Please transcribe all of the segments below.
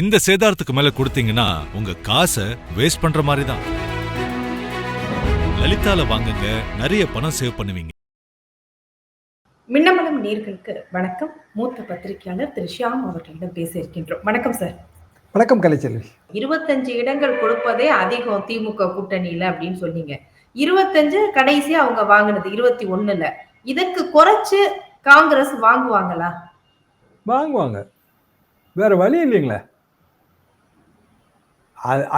இந்த சேதாரத்துக்கு மேல கொடுத்தீங்கன்னா உங்க காசை வேஸ்ட் பண்ற மாதிரி தான் லலிதால வாங்குங்க நிறைய பணம் சேவ் பண்ணுவீங்க. மின்னமலம் நேர்களுக்கு வணக்கம். மூத்த பத்திரிகையாளர் திரு ஷியாம் அவர்களிடம் பேச இருக்கின்றோம். வணக்கம் சார். வணக்கம் கலைச்செல்வி. இருபத்தஞ்சு இடங்கள் கொடுப்பதே அதிகம் திமுக கூட்டணியில அப்படின்னு சொன்னீங்க. இருபத்தஞ்சு கடைசியா அவங்க வாங்கினது இருபத்தி ஒண்ணுல. இதற்கு குறைச்சு காங்கிரஸ் வாங்குவாங்களா? வாங்குவாங்க. வேற வழி இல்லைங்களே.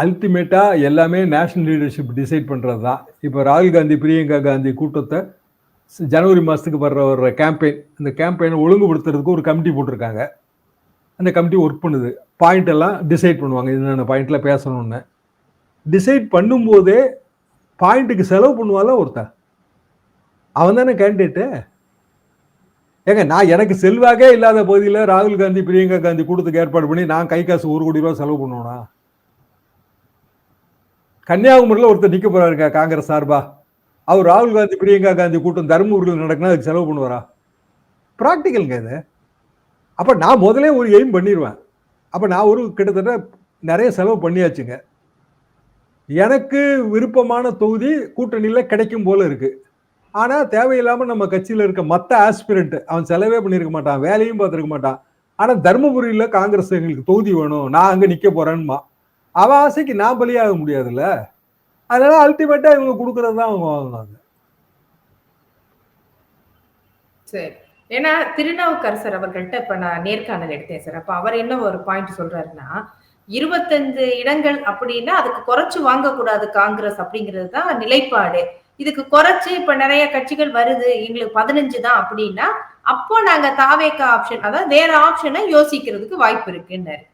அல்டிமேட்டாக எல்லாமே நேஷ்னல் லீடர்ஷிப் டிசைட் பண்ணுறது தான் இப்போ ராகுல் காந்தி பிரியங்கா காந்தி கூட்டத்தை ஜனவரி மாதத்துக்கு வர்ற ஒரு கேம்பெயின் அந்த கேம்பெயினை ஒழுங்குபடுத்துறதுக்கு ஒரு கமிட்டி போட்டிருக்காங்க. அந்த கமிட்டி ஒர்க் பண்ணுது. பாயிண்ட் எல்லாம் டிசைட் பண்ணுவாங்க. என்னென்ன பாயிண்டில் பேசணும்னு. டிசைட் பண்ணும்போதே பாயிண்ட்டுக்கு செலவு பண்ணுவால ஒருத்தன்? அவன் தானே கேண்டிடேட்டு ஏங்க நான் எனக்கு செல்வாக்கே இல்லாத பகுதியில் ராகுல் காந்தி பிரியங்கா காந்தி கூட்டத்துக்கு ஏற்பாடு பண்ணி நான் கை காசு ஒரு கோடி ரூபா செலவு பண்ணுவேனா? கன்னியாகுமரியில் ஒருத்தர் நிற்க போகிறாருங்க காங்கிரஸ் சார்பா. அவர் ராகுல் காந்தி பிரியங்கா காந்தி கூட்டம் தருமபுரியில் நடக்குன்னா அதுக்கு செலவு பண்ணுவாரா? ப்ராக்டிக்கலுங்க இது. அப்போ நான் முதலே ஒரு எய்ம் பண்ணிடுவேன் அப்போ நான் ஒரு கிட்டத்தட்ட நிறைய செலவு பண்ணியாச்சுங்க. எனக்கு விருப்பமான தொகுதி கூட்டணியில் கிடைக்கும் போல இருக்கு. ஆனால் தேவையில்லாமல் நம்ம கட்சியில் இருக்க மற்ற ஆஸ்பிரண்ட் அவன் செலவே பண்ணியிருக்க மாட்டான் வேலையும் பார்த்துருக்க மாட்டான். ஆனால் தருமபுரியில் காங்கிரஸ் எங்களுக்கு தொகுதி வேணும். நான் அங்கே நிற்க போறேன்மா. அவ ஆசைக்கு நான் பலியாக முடியாதுல்ல? அதனால அல்டிமேட்டா இவங்க கொடுக்கறது தான் அவங்க வாங்கினாங்க சரி. ஏன்னா திருநாவுக்கரசர் அவர்கள்ட்ட இப்ப நான் நேர்காணல் எடுத்தேன் சார். அப்ப அவர் என்ன ஒரு பாயிண்ட் சொல்றாருன்னா இருபத்தஞ்சு இடங்கள் அப்படின்னா அதுக்கு குறைச்சு வாங்கக்கூடாது காங்கிரஸ் அப்படிங்கிறது தான் நிலைப்பாடு. இதுக்கு குறைச்சு இப்ப நிறைய கட்சிகள் வருது எங்களுக்கு பதினஞ்சு தான் அப்படின்னா அப்போ நாங்க தாவேக்கா ஆப்ஷன் அதாவது வேற ஆப்ஷனை யோசிக்கிறதுக்கு வாய்ப்பு இருக்குன்னாரு.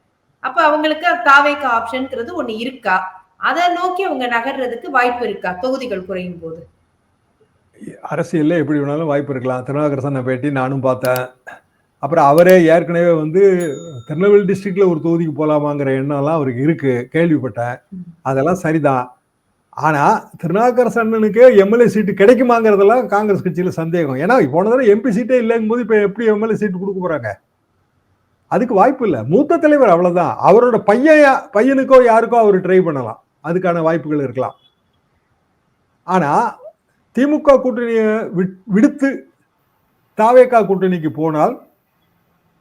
அப்ப அவங்களுக்கு தாவேக்கா ஆப்ஷன்ங்கிறது ஒண்ணு இருக்கா? அதை நோக்கி அவங்க நகர்றதுக்கு வாய்ப்பு இருக்கா? தொகுதிகள் குறையும் போது. அரசியல்ல எப்படி வேணாலும் வாய்ப்பு இருக்கலாம். திருநாகரசனை பேட்டி நானும் பார்த்தேன். அப்புறம் அவரே ஏற்கனவே வந்து திருநெல்வேலி டிஸ்ட்ரிக்ட்ல ஒரு தொகுதிக்கு போகலாமாங்கிற எண்ணம்லாம் அவருக்கு இருக்கு. கேள்விப்பட்டேன். அதெல்லாம் சரிதான். ஆனா திருநாகரசனுக்கு எம்எல்ஏ சீட்டு கிடைக்குமாங்கிறதெல்லாம் காங்கிரஸ் கட்சியில சந்தேகம். ஏன்னா போன தடவை எம்பி சீட்டே இல்லைங்கும் போது இப்ப எப்படி எம்எல்ஏ சீட்டு கொடுக்க போறாங்க? அதுக்கு வாய்ப்பு இல்லை. மூத்த தலைவர் அவ்வளோதான் அவரோட பையன் பையனுக்கோ யாருக்கோ அவர் ட்ரை பண்ணலாம். அதுக்கான வாய்ப்புகள் இருக்கலாம். ஆனால் திமுக கூட்டணியை விட்- விடுத்து தாவேக்கா கூட்டணிக்கு போனால்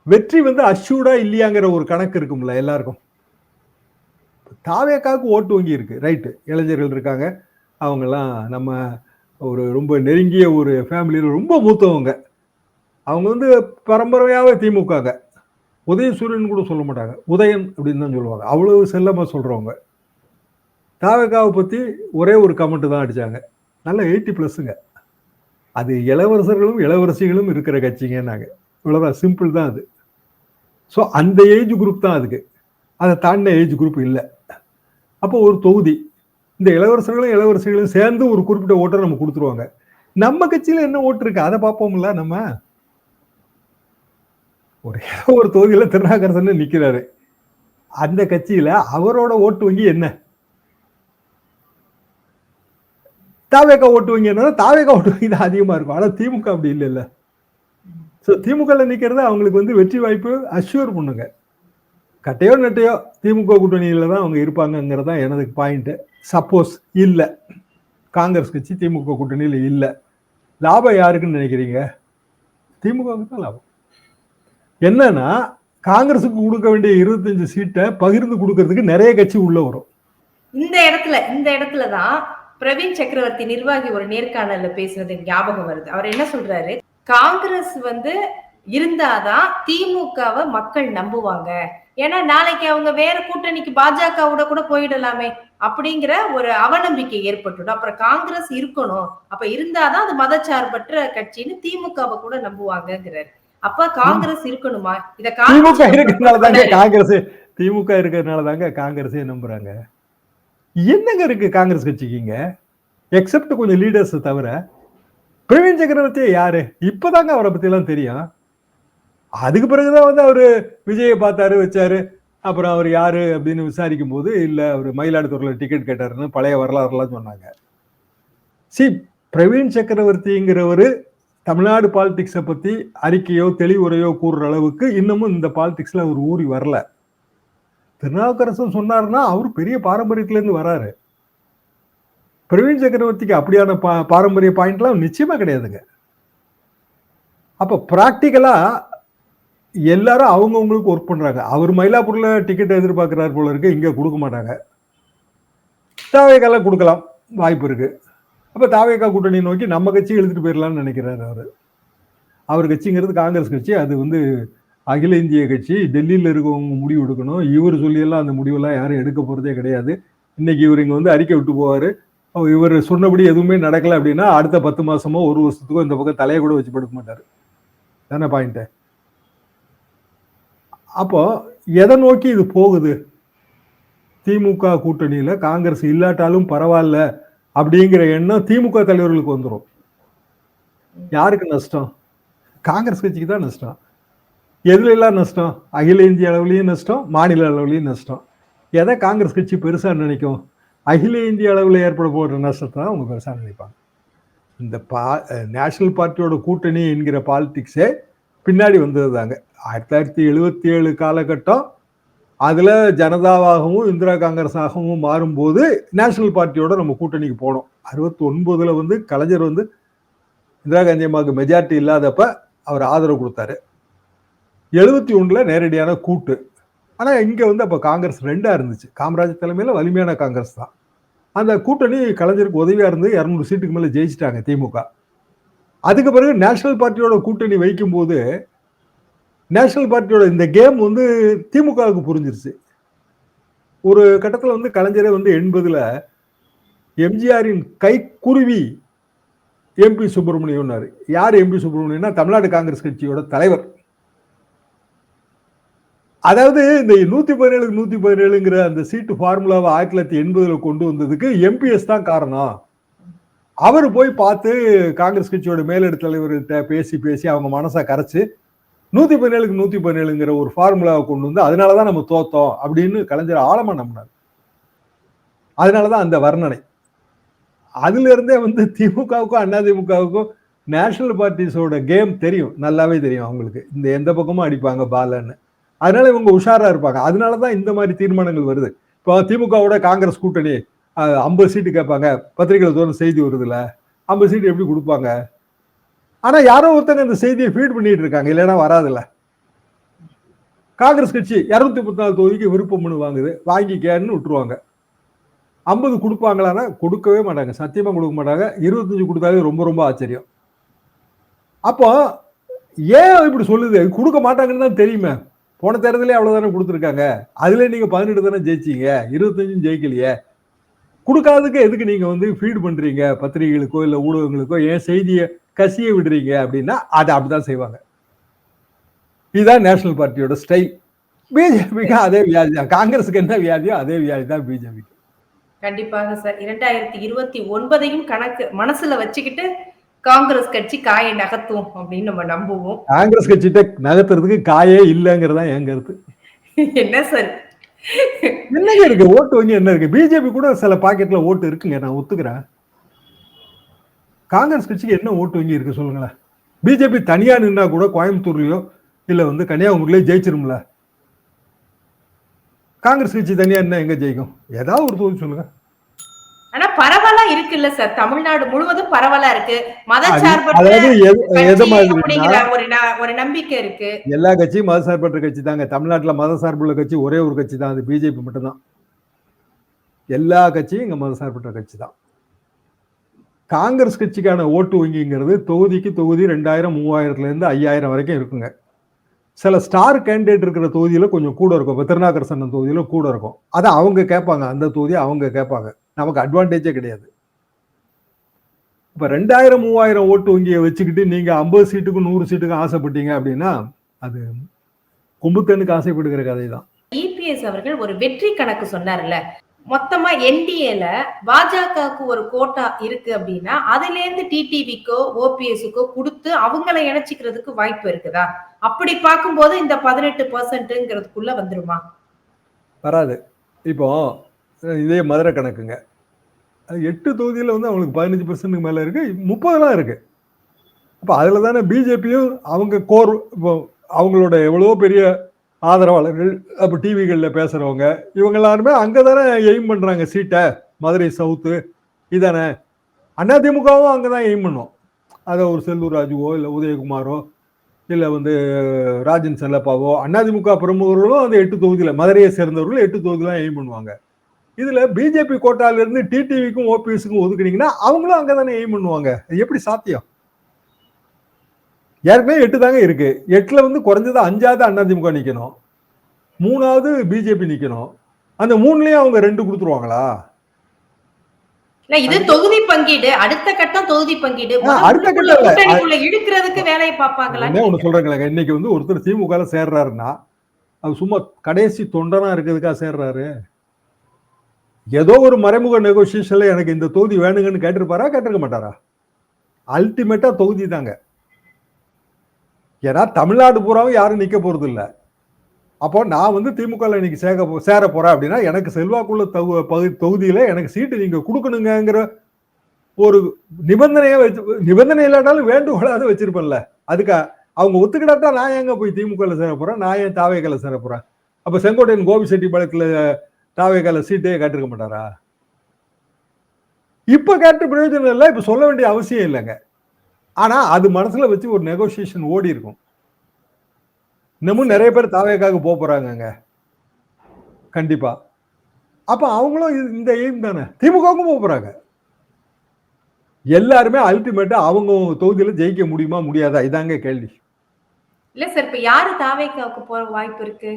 வெற்றி வந்து அஷ்யூர்டா இல்லையாங்கிற ஒரு கணக்கு இருக்கும்ல எல்லாருக்கும். தாவேக்காவுக்கு ஓட்டு வங்கி இருக்கு. ரைட்டு இளைஞர்கள் இருக்காங்க. அவங்கெல்லாம் நம்ம ஒரு ரொம்ப நெருங்கிய ஒரு ஃபேமிலியில் ரொம்ப மூத்தவங்க. அவங்க வந்து பரம்பரையாகவே திமுகங்க உதயசூரியன் கூட சொல்ல மாட்டாங்க. உதயன் அப்படின்னு தான் சொல்லுவாங்க. அவ்வளவு செல்லமாக சொல்கிறவங்க தாவக்காவை பற்றி ஒரே ஒரு கமெண்ட் தான் அடித்தாங்க நல்ல எயிட்டி ப்ளஸ்ஸுங்க அது இளவரசர்களும் இளவரசிகளும் இருக்கிற கட்சிங்கன்னாங்க. இவ்வளோதான் சிம்பிள் தான் அது. ஸோ அந்த ஏஜ் குரூப் தான் அதுக்கு. அதை தாண்டின ஏஜ் குரூப் இல்லை. அப்போ ஒரு தொகுதி. இந்த இளவரசர்களும் இளவரசிகளும் சேர்ந்து ஒரு குறிப்பிட்ட ஓட்டை நம்ம கொடுத்துருவாங்க. நம்ம கட்சியில் என்ன ஓட்டு இருக்கு? அதை பார்ப்போம்ல நம்ம? ஒரு ஒரு தொகுதியில் திருநாகரசன் நிற்கிறாரு அந்த கட்சியில் அவரோட ஓட்டு வங்கி என்ன? தாவேக்கா ஓட்டு வங்கி என்ன தாவேக்கா ஓட்டு வங்கி தான் அதிகமாக இருக்கும். ஆனால் திமுக அப்படி இல்லைல்ல. ஸோ திமுகவில் நிற்கிறது அவங்களுக்கு வந்து வெற்றி வாய்ப்பு அஷ்யூர் பண்ணுங்க. கட்டையோ நட்டையோ திமுக கூட்டணியில் தான் அவங்க இருப்பாங்கங்கிறது தான் எனது பாயிண்ட்டு சப்போஸ் இல்லை. காங்கிரஸ் கட்சி திமுக கூட்டணியில் இல்லை. லாபம் யாருக்குன்னு நினைக்கிறீங்க? திமுகவுக்கு தான் லாபம். என்னன்னா காங்கிரஸுக்கு கொடுக்க வேண்டிய இருபத்தஞ்சு சீட்டை பகிர்ந்து கொடுக்கறதுக்கு நிறைய கட்சி உள்ள வரும். இந்த இடத்துல இந்த இடத்துல தான் பிரவீன் சக்கரவர்த்தி நிர்வாகி ஒரு நேர்காணல்ல பேசுனது ஞாபகம் வருது. அவர் என்ன சொல்றாரு? காங்கிரஸ் வந்து இருந்தாதான் திமுகவை மக்கள் நம்புவாங்க. ஏன்னா நாளைக்கு அவங்க வேற கூட்டணிக்கு பாஜகவோட கூட போயிடலாமே அப்படிங்கிற ஒரு அவநம்பிக்கை ஏற்பட்டுடும். அப்புறம் காங்கிரஸ் இருக்கணும். அப்ப இருந்தாதான் அது மதச்சார்பற்ற கட்சின்னு திமுகவை கூட நம்புவாங்கங்கிறாரு. அப்ப காங்கிரஸ் இருக்கணுமா? இத திமுக இருக்கிறதுனால காங்கிரஸ் திமுக இருக்கிறதுனால தாங்க காங்கிரஸே நம்புறாங்க? என்னங்க இருக்கு காங்கிரஸ் கட்சிக்குங்க? எக்ஸப்ட் கொஞ்சம் லீடர்ஸ் தவிர பிரவீன் சக்கரவர்த்தி யாரு? இப்பதாங்க அவரை பத்தி எல்லாம் தெரியும். அதுக்கு பிறகுதான் வந்து அவரு விஜயை பார்த்தாரு வச்சாரு. அப்புறம் அவர் யாரு அப்படின்னு விசாரிக்கும் போது இல்ல அவர் மயிலாடுதுறையில டிக்கெட் கேட்டாருன்னு பழைய வரலாறுலாம் சொன்னாங்க. சி பிரவீன் சக்கரவர்த்திங்கிறவரு தமிழ்நாடு பாலிடிக்ஸை பத்தி அறிக்கையோ தெளிவுரையோ கூறுற அளவுக்கு இன்னமும் இந்த பாலிடிக்ஸில் அவர் ஊறி வரல. திருநாவுக்கரசன் சொன்னாருன்னா அவர் பெரிய பாரம்பரியத்திலேருந்து வராரு. பிரவீன் சக்கரவர்த்திக்கு அப்படியான பா பாரம்பரிய பாயிண்ட்லாம் நிச்சயமாக கிடையாதுங்க. அப்போ ப்ராக்டிக்கலா எல்லாரும் அவங்கவுங்களுக்கு ஒர்க் பண்றாங்க. அவர் மயிலாப்பூரில் டிக்கெட் எதிர்பார்க்குறாரு போல இருக்கு. இங்கே கொடுக்க மாட்டாங்க. தாவேக்கால கொடுக்கலாம். வாய்ப்பு இருக்கு. அப்போ தாவேக்கா கூட்டணி நோக்கி நம்ம கட்சி எழுதிட்டு போயிடலாம்னு நினைக்கிறாரு அவர். அவர் கட்சிங்கிறது காங்கிரஸ் கட்சி அது வந்து அகில இந்திய கட்சி டெல்லியில் இருக்கவங்க முடிவு எடுக்கணும். இவர் சொல்லியெல்லாம் அந்த முடிவெல்லாம் யாரும் எடுக்க போகிறதே கிடையாது. இன்னைக்கு இவர் இங்கே வந்து அறிக்கை விட்டு போவார். அவர் இவர் சொன்னபடி எதுவுமே நடக்கலை அப்படின்னா அடுத்த பத்து மாசமோ ஒரு வருஷத்துக்கோ இந்த பக்கம் தலையை கூட வச்சு படுக்க மாட்டார். தானே பாயிண்ட் அப்போ எதை நோக்கி இது போகுது? திமுக கூட்டணியில் காங்கிரஸ் இல்லாட்டாலும் பரவாயில்ல. அப்படிங்கிற எண்ணம் திமுக தலைவர்களுக்கு வந்துடும் யாருக்கு நஷ்டம்? காங்கிரஸ் கட்சிக்கு தான் நஷ்டம். எதுல எல்லாம் நஷ்டம்? அகில இந்திய அளவுலையும் நஷ்டம் மாநில அளவுலையும் நஷ்டம். எதை காங்கிரஸ் கட்சி பெருசாக நினைக்கும்? அகில இந்திய அளவில் ஏற்பட போகிற நஷ்டத்தை தான் அவங்க பெருசாக நினைப்பாங்க. இந்த பா நேஷனல் பார்ட்டியோட கூட்டணி என்கிற பாலிட்டிக்ஸே பின்னாடி வந்தது தாங்க ஆயிரத்தி தொள்ளாயிரத்தி எழுபத்தி ஏழு காலகட்டம் அதில் ஜனதாவாகவும் இந்திரா காங்கிரஸாகவும் மாறும்போது நேஷனல் பார்ட்டியோட நம்ம கூட்டணிக்கு போனோம். அறுபத்தி ஒன்பதில் வந்து கலைஞர் வந்து இந்திரா காந்தி அம்மாவுக்கு மெஜாரிட்டி இல்லாதப்ப அவர் ஆதரவு கொடுத்தாரு. எழுபத்தி ஒன்றில் நேரடியான கூட்டு. ஆனால் இங்கே வந்து அப்போ காங்கிரஸ் ரெண்டாக இருந்துச்சு. காமராஜர் தலைமையில் வலிமையான காங்கிரஸ் தான். அந்த கூட்டணி கலைஞருக்கு உதவியாக இருந்து இரநூறு சீட்டுக்கு மேலே ஜெயிச்சிட்டாங்க திமுக அதுக்கு பிறகு நேஷனல் பார்ட்டியோட கூட்டணி வைக்கும்போது நேஷனல் பார்ட்டியோட இந்த கேம் வந்து திமுகவுக்கு புரிஞ்சிருச்சு. ஒரு கட்டத்தில் வந்து கலைஞரே வந்து எண்பதில் எம்ஜிஆரின் கைக்குருவி எம்பி சுப்பிரமணியம்னாரு யார் எம்பி சுப்பிரமணியம்னா தமிழ்நாடு காங்கிரஸ் கட்சியோட தலைவர். அதாவது இந்த நூற்றி பதினேழுக்கு நூற்றி பதினேழுங்கிற அந்த சீட்டு ஃபார்முலாவை ஆயிரத்தி தொள்ளாயிரத்தி எண்பதில் கொண்டு வந்ததுக்கு எம்பிஎஸ் தான் காரணம். அவர் போய் பார்த்து காங்கிரஸ் கட்சியோட மேலிட தலைவர்கிட்ட பேசி பேசி அவங்க மனசை கரைச்சு நூத்தி பதினேழுக்கு நூத்தி பதினேழுங்கிற ஒரு ஃபார்முலாவை கொண்டு வந்து அதனாலதான் நம்ம தோத்தோம் அப்படின்னு கலைஞர் ஆழமா நம்பினார். அதனாலதான் அந்த வர்ணனை. அதுல இருந்தே வந்து திமுகவுக்கும் அதிமுகவுக்கும் நேஷனல் பார்ட்டிஸோட கேம் தெரியும். நல்லாவே தெரியும் அவங்களுக்கு. இந்த எந்த பக்கமும் அடிப்பாங்க பாலன்னு. அதனால இவங்க உஷாரா இருப்பாங்க. அதனாலதான் இந்த மாதிரி தீர்மானங்கள் வருது. இப்போ திமுகவோட காங்கிரஸ் கூட்டணி ஐம்பது சீட்டு கேட்பாங்க. பத்திரிகையில் தோறும் செய்தி வருதுல்ல. ஐம்பது சீட்டு எப்படி கொடுப்பாங்க? ஆனா யாரோ ஒருத்தங்க இந்த செய்தியை ஃபீட் பண்ணிட்டு இருக்காங்க. இல்லைன்னா வராதுல்ல. காங்கிரஸ் கட்சி இரநூத்தி முப்பத்தி நாலு தொகுதிக்கு விருப்பம் மனு வாங்குது. வாங்கிக்கன்னு விட்டுருவாங்க. ஐம்பது கொடுப்பாங்களான்னா கொடுக்கவே மாட்டாங்க. சத்தியமா கொடுக்க மாட்டாங்க. இருபத்தஞ்சு கொடுத்தாலே ரொம்ப ரொம்ப ஆச்சரியம். அப்போ ஏன் இப்படி சொல்லுது? கொடுக்க மாட்டாங்கன்னு தான் தெரியுமே. போன தேர்தலே அவ்வளவுதானே கொடுத்துருக்காங்க. அதுல நீங்க பதினெட்டு தானே ஜெயிச்சீங்க. இருபத்தஞ்சும் ஜெயிக்கலையே. கொடுக்காததுக்கு எதுக்கு நீங்க வந்து ஃபீட் பண்றீங்க? பத்திரிகைகளுக்கோ இல்ல ஊடகங்களுக்கோ? ஏன் செய்தியை கசிய விடுறீங்க அப்படின்னா அதை அப்படிதான் செய்வாங்க. இதுதான் நேஷனல் பார்ட்டியோட ஸ்டைல் பிஜேபிக்கு அதே வியாதி தான். காங்கிரஸுக்கு என்ன வியாதியோ அதே வியாதி தான் பிஜேபிக்கு. கண்டிப்பாக சார். இரண்டாயிரத்தி இருபத்தி ஒன்பதையும் கணக்கு மனசுல வச்சுக்கிட்டு காங்கிரஸ் கட்சி காயை நகர்த்தும் அப்படின்னு நம்ம நம்புவோம். காங்கிரஸ் கட்சிட்ட நகர்த்துறதுக்கு காயே இல்லைங்கிறதா என் கருத்து. என்ன சார்? என்னங்க இருக்கு? ஓட்டு வங்கி என்ன இருக்கு? பிஜேபி கூட சில பாக்கெட்ல ஓட்டு இருக்குங்க. நான் ஒத்துக்கிறேன். காங்கிரஸ் கட்சிக்கு என்ன ஓட்டு வங்கி இருக்கு சொல்லுங்களேன்? பிஜேபி தனியா நின்னா கூட கோயம்புத்தூர்லயோ இல்ல வந்து கன்னியாகுமரியிலயோ ஜெயிச்சிரும்ல. காங்கிரஸ் கட்சி தனியா என்ன எங்க ஜெயிக்கும்? ஏதாவது ஒரு தொகுதி சொல்லுங்க. ஆனா பரவலா இருக்குல்ல சார். தமிழ்நாடு முழுவதும் பரவலா இருக்கு. ஒரு நம்பிக்கை இருக்கு. எல்லா கட்சியும் மதசார்பற்ற கட்சி தாங்க. தமிழ்நாட்டுல மதசார்புள்ள கட்சி ஒரே ஒரு கட்சி தான். அது பிஜேபி மட்டும்தான். எல்லா கட்சியும் இங்க மதசார்பற்ற கட்சி தான். காங்கிரஸ் கட்சிக்கான ஓட்டு வங்கிங்கிறது தொகுதிக்கு தொகுதி ரெண்டாயிரம் மூவாயிரத்துல இருந்து ஐயாயிரம் வரைக்கும் இருக்குங்க. சில ஸ்டார் கேண்டிடேட் இருக்கிற தொகுதியில கொஞ்சம் கூட இருக்கும். இப்போ திருநாகரசன் தொகுதியில கூட இருக்கும். அதை அவங்க கேட்பாங்க. அந்த தொகுதி அவங்க கேட்பாங்க. நமக்கு அட்வான்டேஜே கிடையாது. இப்போ ரெண்டாயிரம் மூவாயிரம் ஓட்டு வங்கியை வச்சுக்கிட்டு நீங்க ஐம்பது சீட்டுக்கும் நூறு சீட்டுக்கும் ஆசைப்பட்டீங்க அப்படின்னா அது கும்புத்தனுக்கு ஆசைப்படுகிற கதை தான் இபிஎஸ் அவர்கள் ஒரு வெற்றி கணக்கு சொன்னார்ல. மொத்தமா என்டிஏல பாஜகவுக்கு ஒரு கோட்டா இருக்கு அப்படின்னா அதுல இருந்து டிடிவிக்கோ ஓபிஎஸ்க்கோ கொடுத்து அவங்கள இணைச்சிக்கிறதுக்கு வாய்ப்பு இருக்குதா? அப்படி பார்க்கும்போது இந்த பதினெட்டு பர்சன்ட்ங்கிறதுக்குள்ள வந்துருமா? வராது. இப்போ இதே மதுரை கணக்குங்க. அது எட்டு தொகுதியில் வந்து அவங்களுக்கு பதினஞ்சு பர்சன்ட்டுக்கு மேலே இருக்கு முப்பதுலாம் இருக்கு. அப்போ அதில் தானே பிஜேபியும் அவங்க கோர் இப்போ அவங்களோட எவ்வளோ பெரிய ஆதரவாளர்கள் அப்போ டிவிகளில் பேசுகிறவங்க இவங்க எல்லாருமே அங்கே தானே எய்ம் பண்ணுறாங்க சீட்டை மதுரை சவுத்து இதானே? அதிமுகவும் அங்கே தான் எய்ம் பண்ணோம். அதை ஒரு செல்லூர் ராஜுவோ இல்லை உதயகுமாரோ இல்லை வந்து ராஜன் செல்லப்பாவோ அதிமுக பிரமுகர்களும் அந்த எட்டு தொகுதியில் மதுரையை சேர்ந்தவர்களும் எட்டு தொகுதியில் எய்ம் பண்ணுவாங்க. இதில் பிஜேபி கோட்டாலேருந்து டிடிவிக்கும் ஓபிஎஸ்க்கும் ஒதுக்குனீங்கன்னா அவங்களும் அங்கே தானே எய்ம் பண்ணுவாங்க. எப்படி சாத்தியம்? ஏற்கனவே எட்டு தாங்க இருக்கு. எட்டுல வந்து குறைஞ்சது அஞ்சாவது அதிமுக நிக்கணும். மூணாவது பிஜேபி நிக்கணும். அந்த மூணுலயும் அவங்க ரெண்டு கொடுத்துருவாங்களா? இது தொகுதி பங்கீடு. அடுத்த கட்டம் தொகுதி பங்கீடு. அடுத்த கட்டம் இழுக்கிறதுக்கு வேலையை பார்ப்பாங்களா? என்ன ஒண்ணு சொல்றேங்க இன்னைக்கு வந்து ஒருத்தர் திமுக சேர்றாருன்னா அது சும்மா கடைசி தொண்டனா இருக்கிறதுக்காக சேர்றாரு. ஏதோ ஒரு மறைமுக நெகோசியேஷன்ல எனக்கு இந்த தொகுதி வேணுங்கன்னு கேட்டிருப்பாரா? கேட்டிருக்க மாட்டாரா? அல்டிமேட்டா தொகுதி தாங்க. ஏன்னா தமிழ்நாடு பூராவும் யாரும் நிற்க போகிறது இல்லை அப்போ நான் வந்து திமுகவில் இன்னைக்கு சேர சேர போகிறேன் அப்படின்னா எனக்கு செல்வாக்குள்ள தகு பகுதி தொகுதியில் எனக்கு சீட்டு நீங்கள் கொடுக்கணுங்கிற ஒரு நிபந்தனையை வச்சு நிபந்தனை இல்லாட்டாலும் வேண்டுகோளாவது வச்சிருப்பேன்ல. அதுக்கு அவங்க ஒத்துக்கிட்டாட்டா நான் எங்கே போய் திமுகவில் சேர போகிறேன் நான் ஏன் தாவேக்கில் சேர போகிறேன் அப்போ செங்கோட்டையன் கோபி செட்டிப்பாளையத்துல தாவேக்கல சீட்டே கேட்டிருக்க மாட்டாரா? இப்போ கேட்ட பிரயோஜனம் இல்லை இப்போ சொல்ல வேண்டிய அவசியம் இல்லைங்க. ஆனா அது மனசுல வச்சு ஒரு நெகோசியேஷன் ஓடி இருக்கும் இன்னமும் நிறைய பேர் தாவேக்காக போக போறாங்கங்க. கண்டிப்பா. அப்ப அவங்களும் இந்த எய்ம் தானே? திமுகவுக்கும் போக போறாங்க. எல்லாருமே அல்டிமேட்டா அவங்க தொகுதியில ஜெயிக்க முடியுமா முடியாதா? இதாங்க கேள்வி. இல்ல சார் இப்ப யாரு தாவேக்காவுக்கு போற வாய்ப்பு இருக்கு?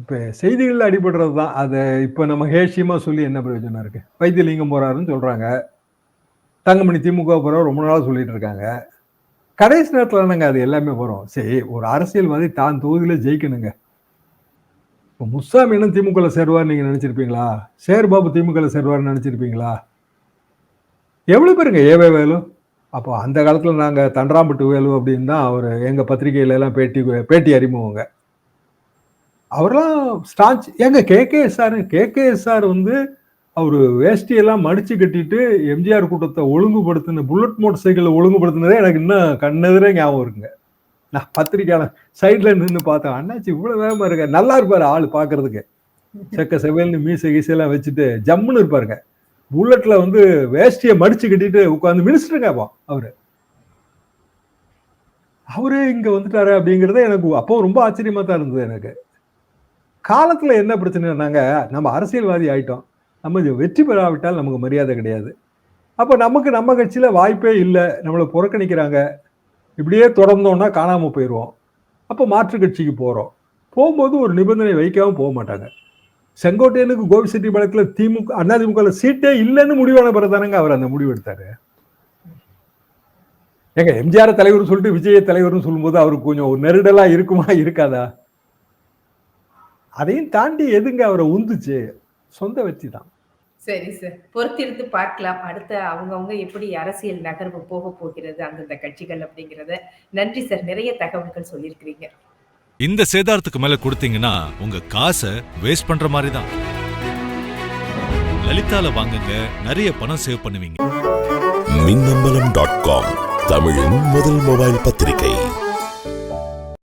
இப்ப செய்திகள் அடிபடுறது தான் அதை இப்ப நம்ம ஹேஷியமா சொல்லி என்ன பிரயோஜனம் இருக்கு? வைத்தியலிங்கம் போறாருன்னு சொல்றாங்க. தங்கமணி திமுக போறவர் ரொம்ப நாளாக சொல்லிட்டு இருக்காங்க. கடைசி நேரத்தில் என்னங்க அது எல்லாமே வரும்? சரி ஒரு அரசியல்வாதி தான் தொகுதியில் ஜெயிக்கணுங்க. இப்போ முஸ்தாம் என்ன திமுக நீங்கள் நினச்சிருப்பீங்களா நினைச்சிருப்பீங்களா? சேர் பாபு திமுக சேருவார்னு நினச்சிருப்பீங்களா? எவ்வளோ பேருங்க? ஏவே வேலு. அப்போ அந்த காலத்தில் நாங்கள் தண்டராம்பட்டு வேலு அப்படின்னு தான் அவர் எங்கள் பத்திரிகையில எல்லாம் பேட்டி பேட்டி அறிமுகங்க. அவரெல்லாம் ஸ்டாச் ஏங்க கேகேஎஸ்ஆர் கேகேஎஸ்ஆர் வந்து அவர் வேஷ்டியெல்லாம் மடிச்சு கட்டிட்டு எம்ஜிஆர் கூட்டத்தை ஒழுங்குபடுத்தின புல்லட் மோட்டர் சைக்கிளை ஒழுங்குபடுத்தினதே எனக்கு இன்னும் கண்ணெதிரே ஞாபகம் இருக்குங்க. நான் பத்திரிக்கையாளர் சைட்ல நின்று பார்த்தேன். அண்ணாச்சி இவ்வளவு வேகமா இருக்க. நல்லா இருப்பாரு ஆள் பாக்குறதுக்கு செக்க செவல்னு மீசை கீசையெல்லாம் வச்சுட்டு ஜம்முன்னு இருப்பாருங்க. புல்லட்ல வந்து வேஷ்டியை மடிச்சு கட்டிட்டு உட்காந்து மினிஸ்டருங்க அப்போ அவரு. அவரு இங்க வந்துட்டாரு அப்படிங்கறத எனக்கு அப்போ ரொம்ப ஆச்சரியமா தான் இருந்தது எனக்கு. காலத்துல என்ன பிரச்சனைனாங்க நம்ம அரசியல்வாதி ஆயிட்டோம். நம்ம இது வெற்றி பெறாவிட்டால் நமக்கு மரியாதை கிடையாது. அப்போ நமக்கு நம்ம கட்சியில் வாய்ப்பே இல்லை. நம்மளை புறக்கணிக்கிறாங்க. இப்படியே தொடர்ந்தோன்னா காணாமல் போயிடுவோம். அப்போ மாற்று கட்சிக்கு போகிறோம் போகும்போது ஒரு நிபந்தனை வைக்காமல் போக மாட்டாங்க. செங்கோட்டையனுக்கு கோபிச்செட்டிப்பாளையத்தில் திமுக அதிமுகவில் சீட்டே இல்லைன்னு முடிவான பிறகு தானங்க அவர் அந்த முடிவு எடுத்தார். ஏங்க எம்ஜிஆர் தலைவர் சொல்லிட்டு விஜய தலைவர்னு சொல்லும்போது அவருக்கு கொஞ்சம் ஒரு இருக்குமா இருக்காதா? அதையும் தாண்டி எதுங்க அவரை உந்துச்சு? சொந்த வெற்றி தான். சரி சார். பொறுத்திருந்து பார்க்கலாம். அடுத்த அவங்கவங்க எப்படி அரசியல் நகர்வு போக போகிறது அந்தந்த கட்சிகள் அப்படிங்கறத. நன்றி சார். நிறைய தகவல்கள் சொல்லியிருக்கிறீங்க. இந்த சேதாரத்துக்கு மேல கொடுத்தீங்கன்னா உங்க காசை வேஸ்ட் பண்ற மாதிரி தான். லலிதால வாங்குங்க. நிறைய பணம் சேவ் பண்ணுவீங்க. மின்னம்பலம் டாட் காம் தமிழின் முதல் மொபைல் பத்திரிகை.